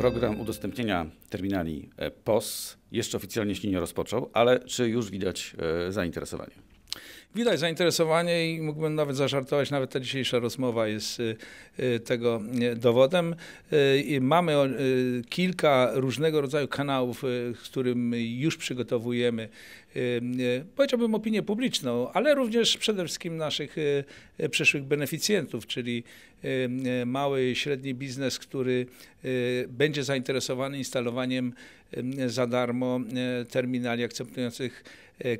Program udostępnienia terminali e, POS jeszcze oficjalnie się nie rozpoczął, ale czy już widać e, zainteresowanie? Widać zainteresowanie i mógłbym nawet zażartować, nawet ta dzisiejsza rozmowa jest y, y, tego y, dowodem. Mamy kilka różnego rodzaju kanałów, którym już przygotowujemy, powiedziałbym, opinię publiczną, ale również przede wszystkim naszych przyszłych beneficjentów, czyli mały i średni biznes, który będzie zainteresowany instalowaniem za darmo terminali akceptujących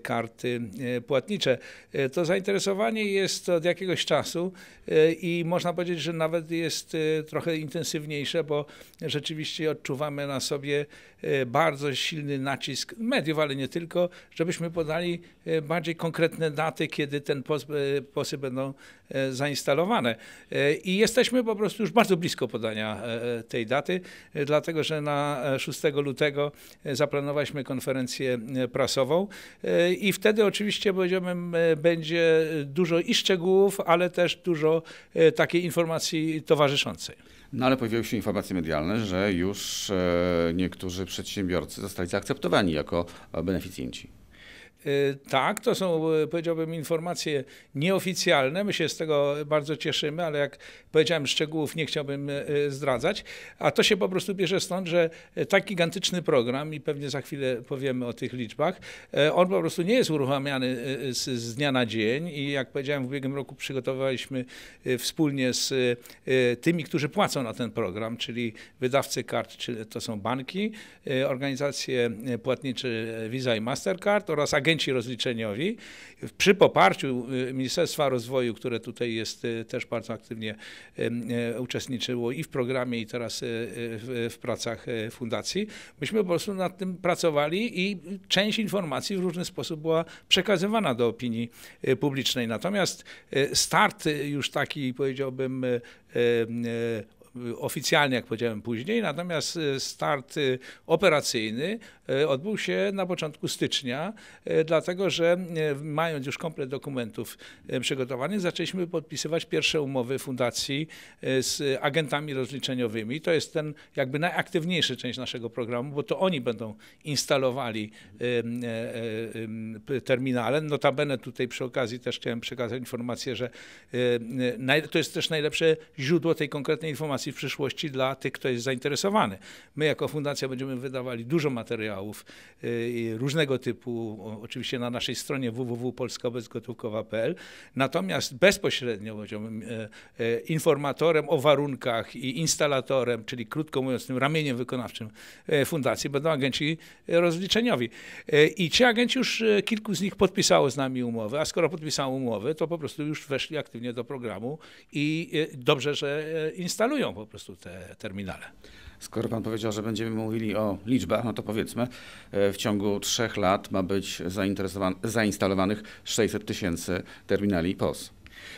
karty e, płatnicze. E, to zainteresowanie jest od jakiegoś czasu i można powiedzieć, że nawet jest trochę intensywniejsze, bo rzeczywiście odczuwamy na sobie bardzo silny nacisk mediów, ale nie tylko, żebyśmy podali bardziej konkretne daty, kiedy ten posy będą zainstalowane. I jesteśmy po prostu już bardzo blisko podania tej daty, dlatego że na 6 lutego zaplanowaliśmy konferencję prasową i wtedy oczywiście powiedziałbym, e, będzie dużo i szczegółów, ale też dużo e, takiej informacji towarzyszącej. No ale pojawiły się informacje medialne, że już e, niektórzy przedsiębiorcy zostali zaakceptowani jako beneficjenci. Y, tak, to są, y, powiedziałbym, informacje nieoficjalne. My się z tego bardzo cieszymy, ale jak powiedziałem, szczegółów nie chciałbym y, zdradzać. A to się po prostu bierze stąd, że tak gigantyczny program, i pewnie za chwilę powiemy o tych liczbach, on po prostu nie jest uruchamiany z, z dnia na dzień. I jak powiedziałem, w ubiegłym roku przygotowaliśmy wspólnie z tymi, którzy płacą na ten program, czyli wydawcy kart, czyli to są banki, organizacje płatnicze Visa i Mastercard oraz agencje agenci rozliczeniowi przy poparciu y, Ministerstwa Rozwoju, które tutaj jest y, też bardzo aktywnie y, uczestniczyło i w programie, i teraz w pracach fundacji, myśmy po prostu nad tym pracowali i część informacji w różny sposób była przekazywana do opinii publicznej. Natomiast start już taki, powiedziałbym, oficjalnie, jak powiedziałem później, natomiast e, start e, operacyjny e, odbył się na początku stycznia, dlatego że mając już komplet dokumentów przygotowanych, zaczęliśmy podpisywać pierwsze umowy fundacji z agentami rozliczeniowymi. To jest ten jakby najaktywniejsza część naszego programu, bo to oni będą instalowali terminale. Notabene tutaj przy okazji też chciałem przekazać informację, że to jest też najlepsze źródło tej konkretnej informacji informacji w przyszłości dla tych, kto jest zainteresowany. My jako fundacja będziemy wydawali dużo materiałów y, różnego typu, oczywiście na naszej stronie www.polskabezgotówkowa.pl, natomiast bezpośrednio powiedziałbym, e, e, informatorem o warunkach i instalatorem, czyli krótko mówiąc tym ramieniem wykonawczym fundacji będą agenci rozliczeniowi. I ci agenci już kilku z nich podpisało z nami umowy, a skoro podpisało umowy, to po prostu już weszli aktywnie do programu i dobrze, że instalują po prostu te terminale. Skoro pan powiedział, że będziemy mówili o liczbach, no to powiedzmy, e, w ciągu trzech lat ma być zainstalowanych 600 tysięcy terminali POS.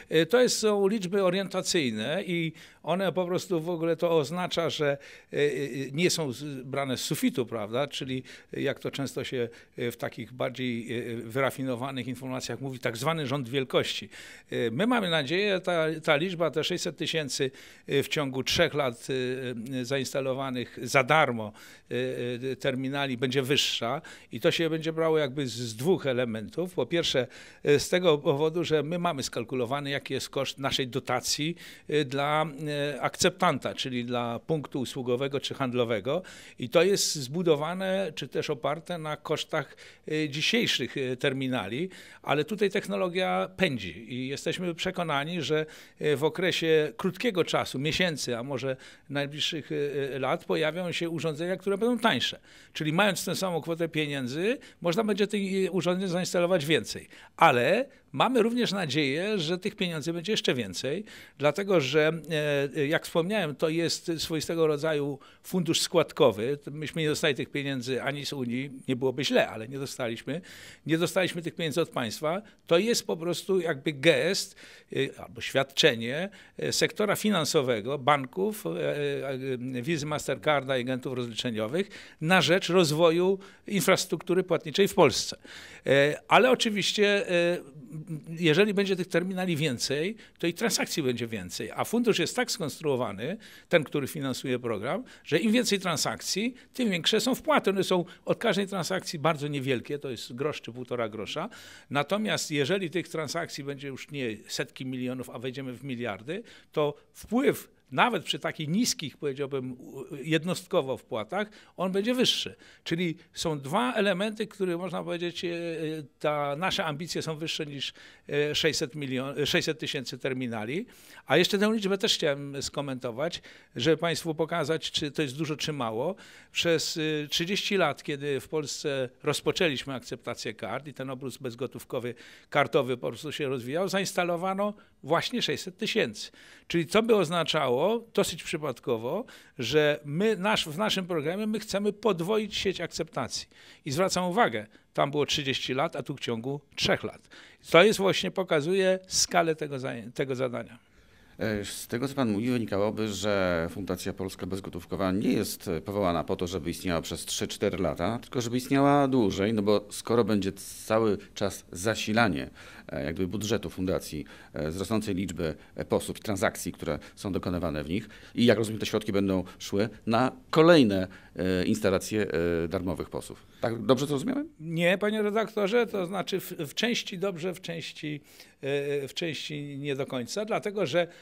E, to jest, są liczby orientacyjne i one po prostu w ogóle to oznacza, że e, e, nie są brane z sufitu, prawda? Czyli jak to często się w takich bardziej wyrafinowanych informacjach mówi, tak zwany rząd wielkości. My mamy nadzieję, ta, ta liczba, te 600 tysięcy w ciągu trzech lat zainstalowanych za darmo terminali będzie wyższa i to się będzie brało jakby z dwóch elementów. Po pierwsze z tego powodu, że my mamy skalkulowany, jaki jest koszt naszej dotacji dla E, akceptanta, czyli dla punktu usługowego czy handlowego. I to jest zbudowane, czy też oparte na kosztach e, dzisiejszych terminali, ale tutaj technologia pędzi i jesteśmy przekonani, że w okresie krótkiego czasu, miesięcy, a może najbliższych lat pojawią się urządzenia, które będą tańsze. Czyli mając tę samą kwotę pieniędzy, można będzie tych urządzeń zainstalować więcej. Ale mamy również nadzieję, że tych pieniędzy będzie jeszcze więcej, dlatego że E, jak wspomniałem, to jest swoistego rodzaju fundusz składkowy. Myśmy nie dostali tych pieniędzy ani z Unii, nie byłoby źle, ale nie dostaliśmy. Nie dostaliśmy tych pieniędzy od państwa. To jest po prostu jakby gest e, albo świadczenie e, sektora finansowego, banków, wizy Mastercarda agentów rozliczeniowych na rzecz rozwoju infrastruktury płatniczej w Polsce. Ale oczywiście jeżeli będzie tych terminali więcej, to i transakcji będzie więcej. A fundusz jest tak skonstruowany, ten, który finansuje program, że im więcej transakcji, tym większe są wpłaty. One są od każdej transakcji bardzo niewielkie, to jest grosz czy półtora grosza. Natomiast jeżeli tych transakcji będzie już nie setki milionów, a wejdziemy w miliardy, to wpływ nawet przy takich niskich, powiedziałbym, jednostkowo wpłatach, on będzie wyższy. Czyli są dwa elementy, które można powiedzieć, e, ta, nasze ambicje są wyższe niż 600 milion, 600 tysięcy terminali. A jeszcze tę liczbę też chciałem skomentować, żeby Państwu pokazać, czy to jest dużo, czy mało. Przez 30 lat, kiedy w Polsce rozpoczęliśmy akceptację kart i ten obrót bezgotówkowy, kartowy po prostu się rozwijał, zainstalowano właśnie 600 tysięcy. Czyli co by oznaczało, dosyć przypadkowo, że my nasz, w naszym programie my chcemy podwoić sieć akceptacji. I zwracam uwagę, tam było 30 lat, a tu w ciągu 3 lat. To jest właśnie, pokazuje skalę tego, tego zadania. E, z tego, co Pan mówi, wynikałoby, że Fundacja Polska Bezgotówkowa nie jest powołana po to, żeby istniała przez 3-4 lata, tylko żeby istniała dłużej, no bo skoro będzie cały czas zasilanie e, jakby budżetu fundacji e, z rosnącej liczby posłów, transakcji, które są dokonywane w nich i jak rozumiem te środki będą szły na kolejne instalacje darmowych posłów. Tak dobrze to rozumiałem? Nie, panie redaktorze, to znaczy w, w części dobrze, w części, w części nie do końca, dlatego że E, e,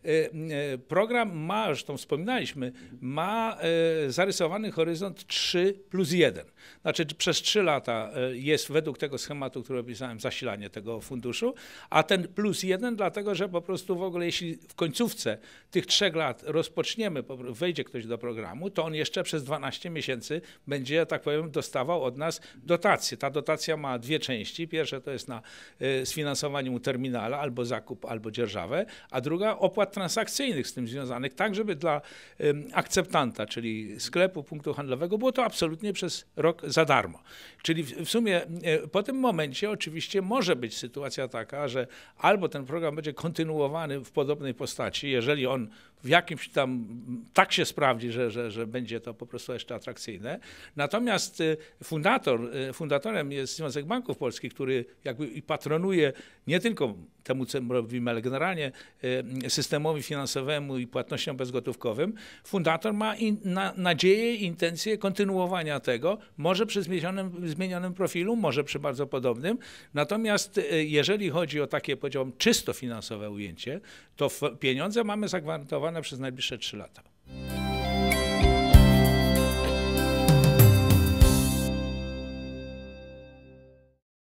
program ma, zresztą wspominaliśmy, ma e, zarysowany horyzont 3 plus 1. Znaczy przez 3 lata jest według tego schematu, który opisałem, zasilanie tego funduszu, a ten plus 1 dlatego, że po prostu w ogóle jeśli w końcówce tych 3 lat rozpoczniemy, wejdzie ktoś do programu, to on jeszcze przez 12 miesięcy będzie, tak powiem, dostawał od nas dotację. Ta dotacja ma dwie części. Pierwsza to jest na sfinansowanie mu terminala albo zakup, albo dzierżawę, a druga opłat transakcyjnych z tym związanych, tak żeby dla akceptanta, czyli sklepu, punktu handlowego, było to absolutnie przez rok za darmo. Czyli w sumie e, po tym momencie oczywiście może być sytuacja taka, że albo ten program będzie kontynuowany w podobnej postaci, jeżeli on w jakimś tam tak się sprawdzi, że, że, że będzie to po prostu jeszcze atrakcyjne. Natomiast e, fundator, e, fundatorem jest Związek Banków Polskich, który jakby patronuje nie tylko temu, co robimy, ale generalnie systemowi finansowemu i płatnościom bezgotówkowym. Fundator ma in, na, nadzieję i intencję kontynuowania tego, może przy zmienionym, zmienionym profilu, może przy bardzo podobnym. Natomiast jeżeli chodzi o takie, powiedziałbym, czysto finansowe ujęcie, to pieniądze mamy zagwarantowane realizowana przez najbliższe 3 lata.